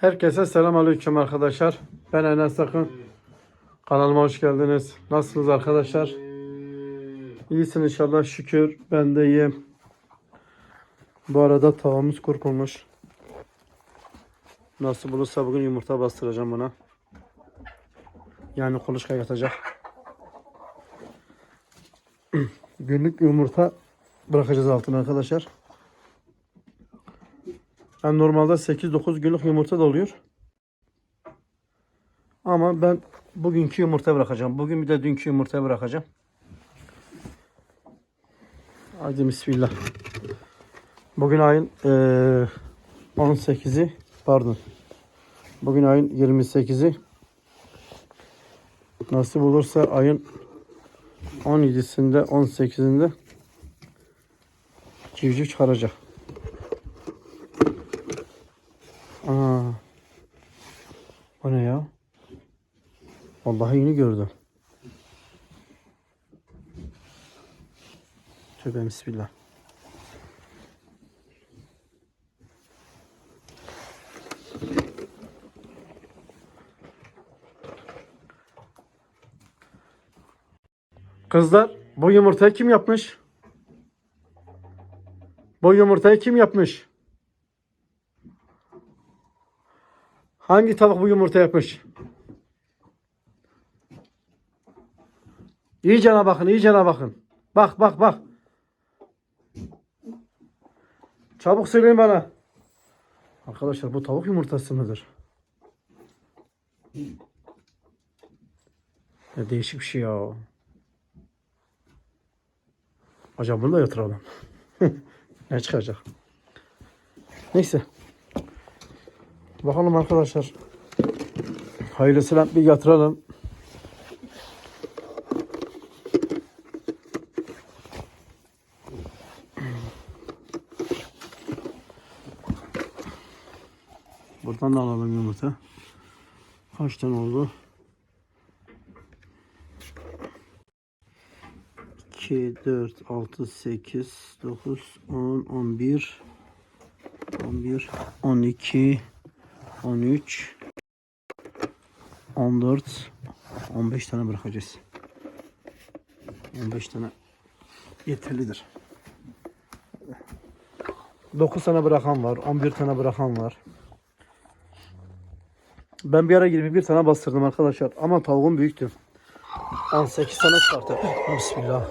Herkese selam aleyküm arkadaşlar. Ben Enes Akın. Kanalıma hoş geldiniz. Nasılsınız arkadaşlar? İyisin inşallah şükür. Ben de iyiyim. Bu arada tavamız kurkulmuş. Nasıl bulursa bugün yumurta bastıracağım buna. Yani kuluçka yatacak. Günlük yumurta bırakacağız altına arkadaşlar. Yani normalde 8-9 günlük yumurta da oluyor. Ama ben bugünkü yumurta bırakacağım. Bugün bir de dünkü yumurta bırakacağım. Hadi bismillah. Bugün ayın eee 18'i pardon. Bugün ayın 28'i. Nasip olursa ayın 17'sinde 18'inde civciv çıkaracak. Aa. O ne ya? Vallahi yeni gördüm. Tövbe bismillah. Kızlar bu yumurtayı kim yapmış? Bu yumurtayı kim yapmış? Hangi tavuk bu yumurta yapmış? İyicene bakın, iyicene bakın. Bak, bak, bak. Çabuk söyleyin bana. Arkadaşlar bu tavuk yumurtası mıdır? Ne değişik bir şey ya. Acaba bunu da yatıralım. ne çıkacak? Neyse. Bakalım arkadaşlar. Hayırlısıyla bir yatıralım. Buradan da alalım yumurta. Kaç tane oldu? 2, 4, 6, 8, 9, 10, 11, 11, 12, 13 14 15 tane bırakacağız. 15 tane yeterlidir. 9 tane bırakan var. 11 tane bırakan var. Ben bir ara 21 tane bastırdım arkadaşlar. Ama tavuğum büyüktü. 18 tane çıkarttı. Bismillah.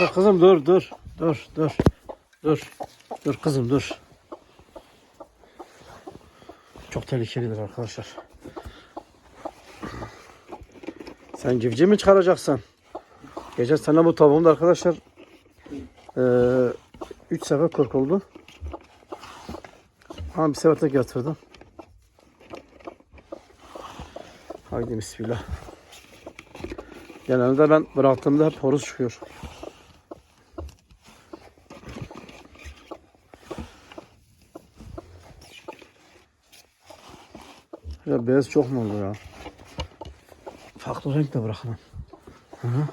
Dur kızım dur dur. Dur dur. Dur. Dur kızım dur. Çok tehlikelidir arkadaşlar. Sen civciv mi çıkaracaksın? Geçen sene bu tavuğum da arkadaşlar 3 sefer korkuldu. Ama bir sefer tek yatırdım. Haydi bismillah. Genelde ben bıraktığımda hep horoz çıkıyor. Ya beyaz çok mu oldu ya? Farklı renk de bırakalım. Hı -hı.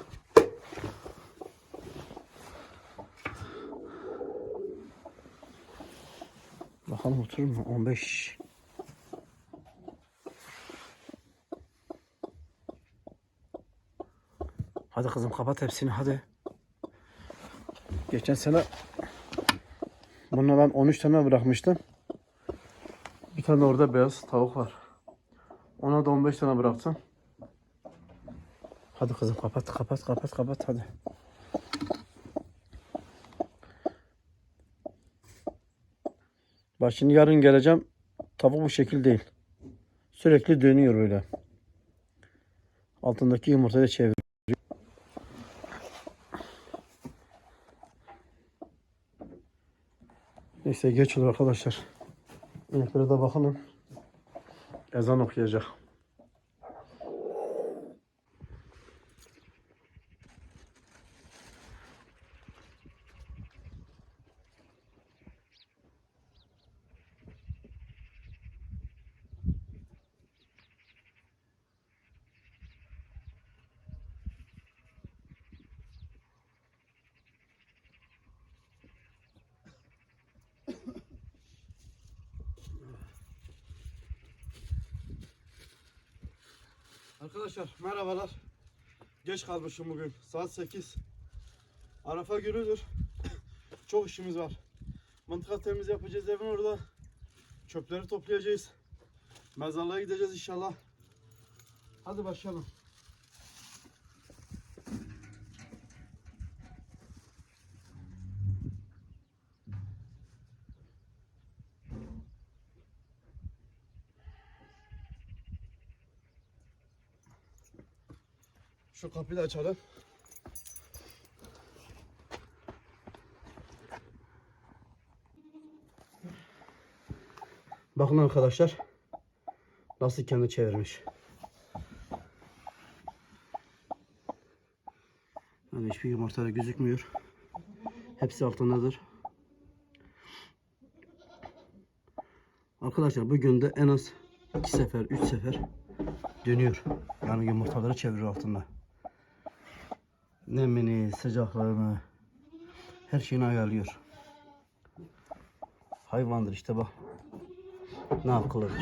Bakalım oturur mu? 15. Hadi kızım kapat hepsini hadi. Geçen sene bununla ben 13 tane bırakmıştım. Bir tane orada beyaz tavuk var. Ona da 15 tane bıraktım. Hadi kızım kapat kapat kapat kapat hadi. Bak şimdi yarın geleceğim. Tavuk bu şekil değil. Sürekli dönüyor böyle. Altındaki yumurtayı çeviriyor. Neyse geç olur arkadaşlar. İneklere de bakalım. Ezan okuyacak. Arkadaşlar merhabalar. Geç kalmışım bugün. Saat 8. Arafa günüdür. Çok işimiz var. Mıntıka temiz yapacağız evin orada. Çöpleri toplayacağız. Mezarlığa gideceğiz inşallah. Hadi başlayalım. Şu kapıyı da açalım. Bakın arkadaşlar. Nasıl kendi çevirmiş. Yani hiçbir yumurtada gözükmüyor. Hepsi altındadır. Arkadaşlar bu günde en az iki sefer, üç sefer dönüyor. Yani yumurtaları çeviriyor altında. Nemini, sıcaklığını, her şeyini ayarlıyor. Hayvandır işte bak. Ne akıllıdır.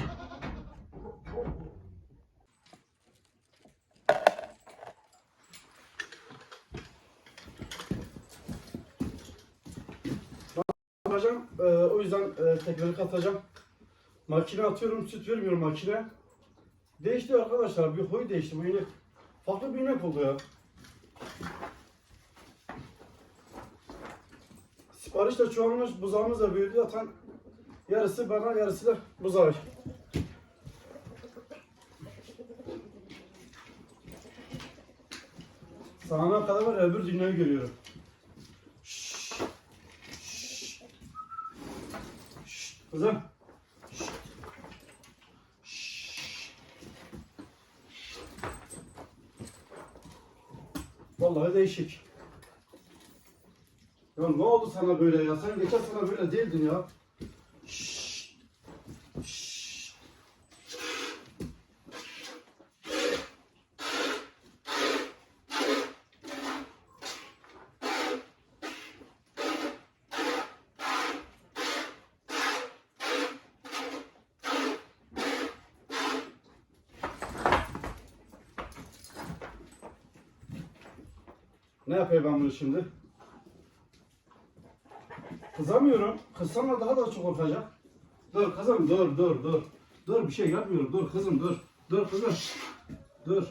Yapacağım. Ee, o yüzden e, tekrar katacağım. Makine atıyorum, süt vermiyorum makine. Değişti arkadaşlar. Bir huy değişti. Bu inek farklı bir inek oldu ya. Sipariş de çoğalmış, buzağımız da büyüdü. Zaten yarısı bana, yarısı da buzağı. Sağına kadar var öbür dünyayı görüyorum. Şşş. Şşş. Kızım. Vallahi değişik. Ya ne oldu sana böyle ya? Sen geçen sene böyle değildin ya. Ne yapayım ben bunu şimdi? Kızamıyorum. Kızsam da daha da çok korkacak. Dur kızım dur dur dur. Dur bir şey yapmıyorum. Dur kızım dur. Dur kızım. Dur.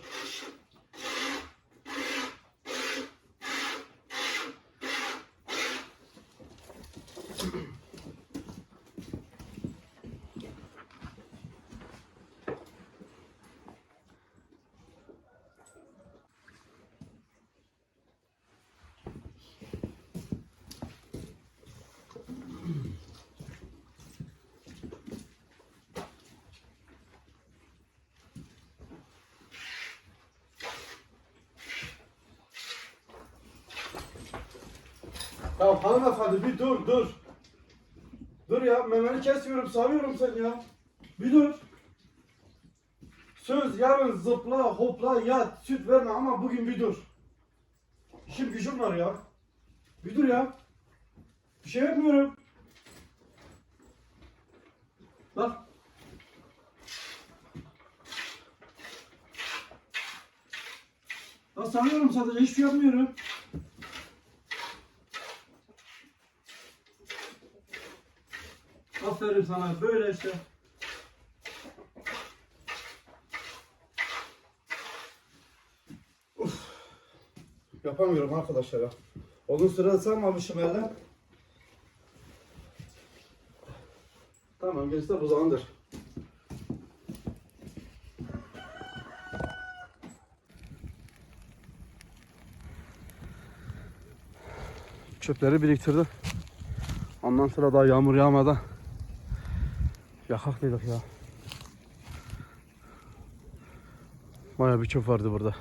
Ya hanımefendi bir dur dur. Dur ya memeni kesmiyorum savuyorum seni ya. Bir dur. Söz yarın zıpla hopla yat süt verme ama bugün bir dur. İşim gücüm var ya. Bir dur ya. Bir şey yapmıyorum. Bak. Ya sanıyorum sadece hiçbir şey yapmıyorum. Aferin sana böyle işte. Uf. Yapamıyorum arkadaşlar ya. Onun sırada sarmamışım elden. Tamam gerisi de buzağındır. Çöpleri biriktirdim. Ondan sonra daha yağmur yağmadan yakak dedik ya. Baya bir çöp vardı burada.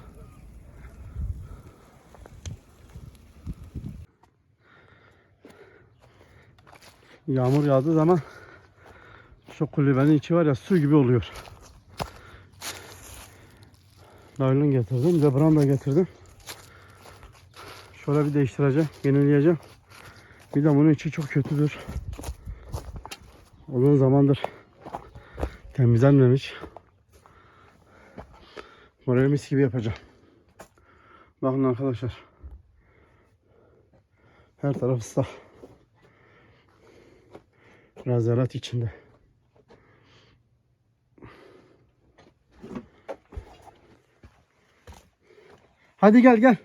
Yağmur yağdığı zaman şu kulübenin içi var ya su gibi oluyor. Naylon getirdim, de branda getirdim. Şöyle bir değiştireceğim, yenileyeceğim. Bir de bunun içi çok kötüdür. Uzun zamandır temizlenmemiş. Oraya mis gibi yapacağım. Bakın arkadaşlar. Her taraf ıslak. Razarat içinde. Hadi gel gel.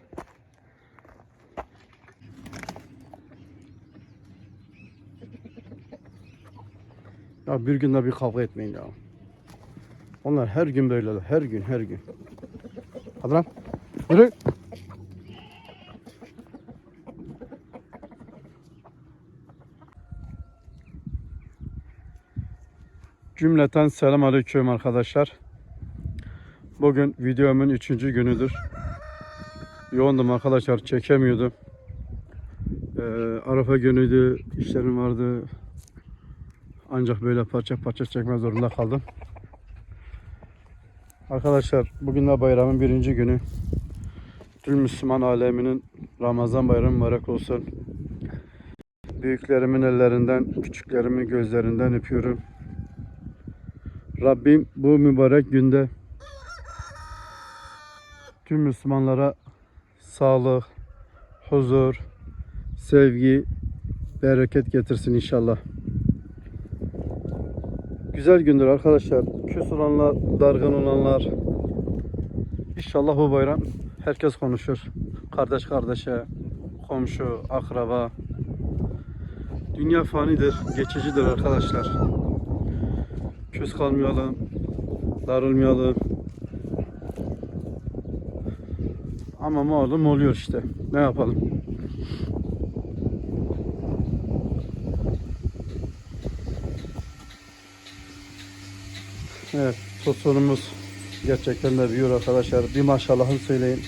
Ya bir günde bir kavga etmeyin ya. Onlar her gün böyleler. Her gün her gün. Hadi lan. Yürü. Cümleten selam aleyküm arkadaşlar. Bugün videomun üçüncü günüdür. Yoğundum arkadaşlar çekemiyordum. Ee, Arafa günüydü işlerim vardı. Ancak böyle parça parça çekme zorunda kaldım. Arkadaşlar bugün de bayramın birinci günü. Tüm Müslüman aleminin Ramazan bayramı mübarek olsun. Büyüklerimin ellerinden, küçüklerimin gözlerinden öpüyorum. Rabbim bu mübarek günde tüm Müslümanlara sağlık, huzur, sevgi, bereket getirsin inşallah. Güzel gündür arkadaşlar. Küs olanlar, dargın olanlar. İnşallah bu bayram herkes konuşur. Kardeş kardeşe, komşu, akraba. Dünya fanidir, geçicidir arkadaşlar. Küs kalmayalım, darılmayalım. Ama malum oluyor işte. Ne yapalım? Evet, tosunumuz gerçekten de büyüyor arkadaşlar. Bir maşallahını söyleyin.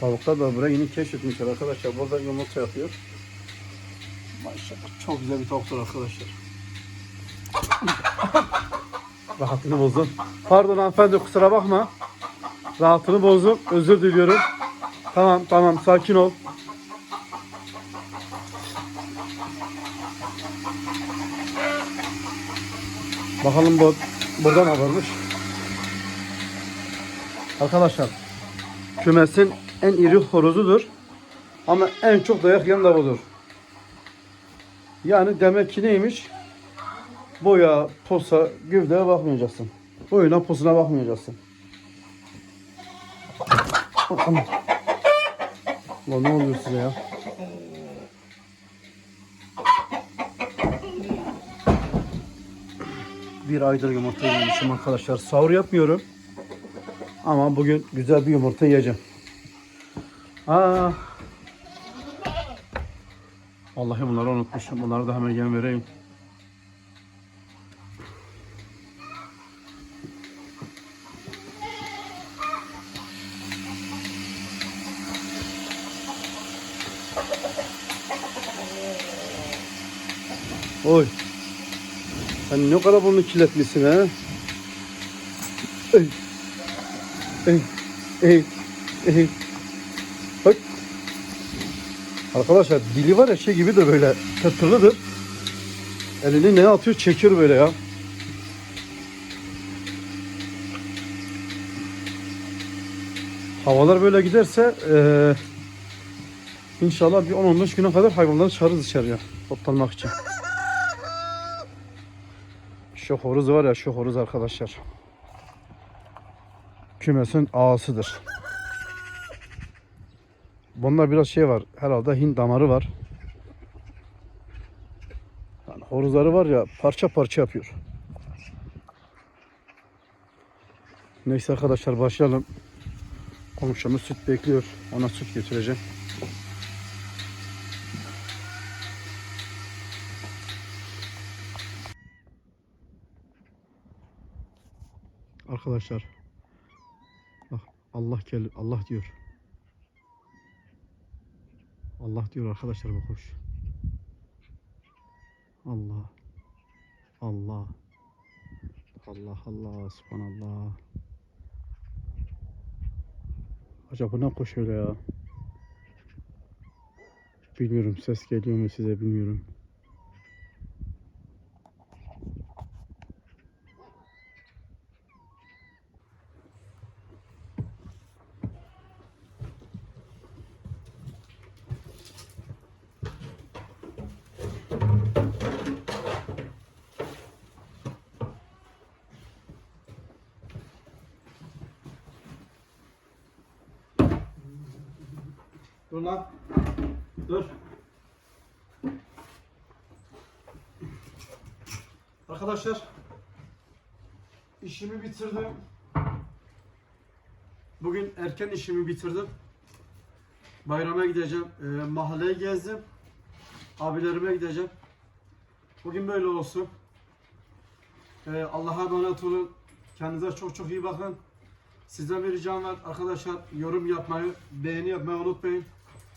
Tavuklar da buraya yeni keşfetmişler arkadaşlar. Burada yumurta yapıyor. Maşallah çok güzel bir tavuktur arkadaşlar. Rahatını bozdum. Pardon hanımefendi kusura bakma. Rahatını bozdum. Özür diliyorum. Tamam tamam sakin ol. Bakalım bu burada ne varmış. Arkadaşlar kümesin en iri horozudur. Ama en çok dayak yiyen de budur. Yani demek ki neymiş? Boya, posa, gövdeye bakmayacaksın. Boyuna, posuna bakmayacaksın. Lan ne oluyor size ya? Bir aydır yumurta yemişim arkadaşlar. Sahur yapmıyorum. Ama bugün güzel bir yumurta yiyeceğim. Aa. Vallahi bunları unutmuşum. Bunları da hemen yem vereyim. Oy. Sen ne kadar bunu kirletmişsin ha? Ey. Ey. Ey. Ey. Bak. Arkadaşlar dili var ya şey gibi de böyle tırtırlıdır. Elini ne atıyor çekiyor böyle ya. Havalar böyle giderse eee inşallah bir 10-15 güne kadar hayvanları çıkarırız içeriye toplanmak için. Şu horoz var ya şu horoz arkadaşlar. Kümesin ağasıdır. Bunda biraz şey var. Herhalde Hint damarı var. Yani horozları var ya parça parça yapıyor. Neyse arkadaşlar başlayalım. Komşumuz süt bekliyor. Ona süt götüreceğim. Arkadaşlar bak Allah gel Allah diyor. Allah diyor arkadaşlar bu kuş. Allah. Allah. Allah Allah subhanallah. Acaba bu ne kuş öyle ya? Bilmiyorum ses geliyor mu size bilmiyorum. Dur lan. Dur. Arkadaşlar işimi bitirdim. Bugün erken işimi bitirdim. Bayrama gideceğim. Ee, mahalleyi gezdim. Abilerime gideceğim. Bugün böyle olsun. Ee, Allah'a emanet olun. Kendinize çok çok iyi bakın. Sizden bir ricam var arkadaşlar. Yorum yapmayı, beğeni yapmayı unutmayın.